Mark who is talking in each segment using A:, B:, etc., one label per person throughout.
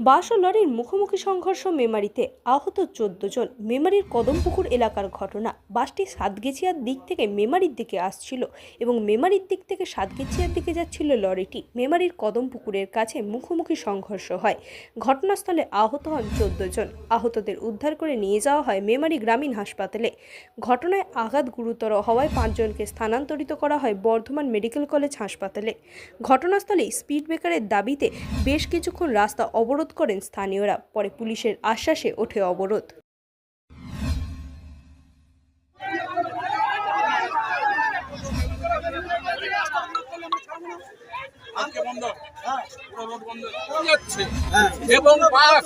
A: বাস ও লরির মুখোমুখি সংঘর্ষ মেমারিতে আহত চোদ্দ জন। মেমারির কদমপুকুর এলাকার ঘটনা। বাসটি সাতগেছিয়ার দিক থেকে মেমারির দিকে আসছিল এবং মেমারির দিক থেকে সাতগেছিয়ার দিকে যাচ্ছিল লরিটি। মেমারির কদমপুকুরের কাছে মুখোমুখি সংঘর্ষ হয়। ঘটনাস্থলে আহত হন চোদ্দ জন। আহতদের উদ্ধার করে নিয়ে যাওয়া হয় মেমারি গ্রামীণ হাসপাতালে। ঘটনায় আঘাত গুরুতর হওয়ায় পাঁচজনকে স্থানান্তরিত করা হয় বর্ধমান মেডিকেল কলেজ হাসপাতালে। ঘটনাস্থলে স্পিড ব্রেকারের দাবিতে বেশ কিছুক্ষণ রাস্তা অবরোধ করেন স্থানীয়রা পরে পুলিশের আশ্বাসে ওঠে অবরোধ।
B: আজকে বন্ধ। পুরো রোড বন্ধ হয়ে। যাচ্ছে। এবং বাস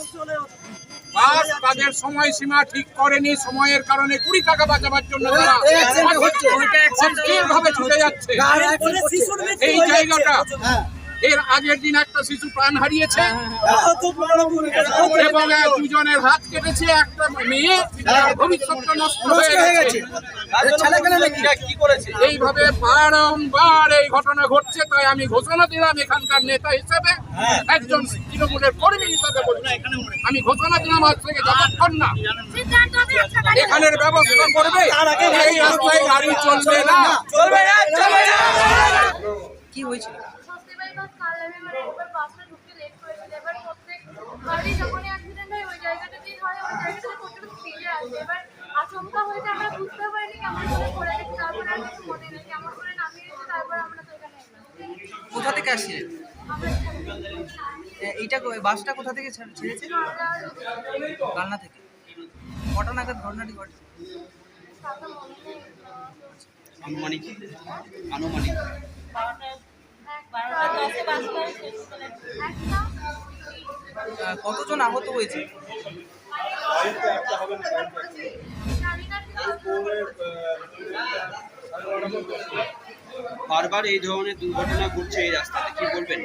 B: বাস তাদের সময়সীমা ঠিক করেনি সময়ের কারণে কুড়ি টাকা বাঁচাবার জন্য তারা ভাবে ছুটে যাচ্ছে। এই জায়গাটা এর আগের দিন একটা শিশু প্রাণ হারিয়েছে। এবং দুজনের হাত কেটেছে একটা মেয়ে ভবিষ্যৎটা নষ্ট হয়ে গেছে। এইভাবে বারংবার এই ঘটনা ঘটছে তাই আমি ঘোষণা দিলাম এখানকার নেতা হিসেবে একজন তৃণমূলের কর্মী হিসেবে আমি ঘোষণা দিলাম আজ থেকে যতক্ষণ না। এখানের ব্যবস্থা করবে এই রাস্তায় গাড়ি চলবে না।
C: কি হয়েছিল?
D: কালনামে মানে একবার বাসটা ঢুকতে লেট করেছিল এবার প্রত্যেক বাড়ি যখনই অ্যাক্সিডেন্ট হয় ওই জায়গাটাতেই হয় ওই জায়গাটাতে প্রচুর স্পিডে আসে এবার আচমকা হয়েছে আমরা বুঝতে পারিনি কেমন করে পড়ে গেছি তারপর আর কিছু মনে নেই। কেমন করে নামিয়ে এসে তারপর আমরা তো এখানে এলাম
C: কোথা থেকে এ- এইটা বাসটা কোথা থেকে ছেড়েছে? কালনা থেকে। কটা নাগাদ ঘটনাটি ঘটেছে?
E: আনুমানিক? আনুমানিক।
C: কতজন আহত হয়েছে?
E: বারবার এই ধরনের দুর্ঘটনা ঘটছে এই রাস্তাতে কি বলবেন?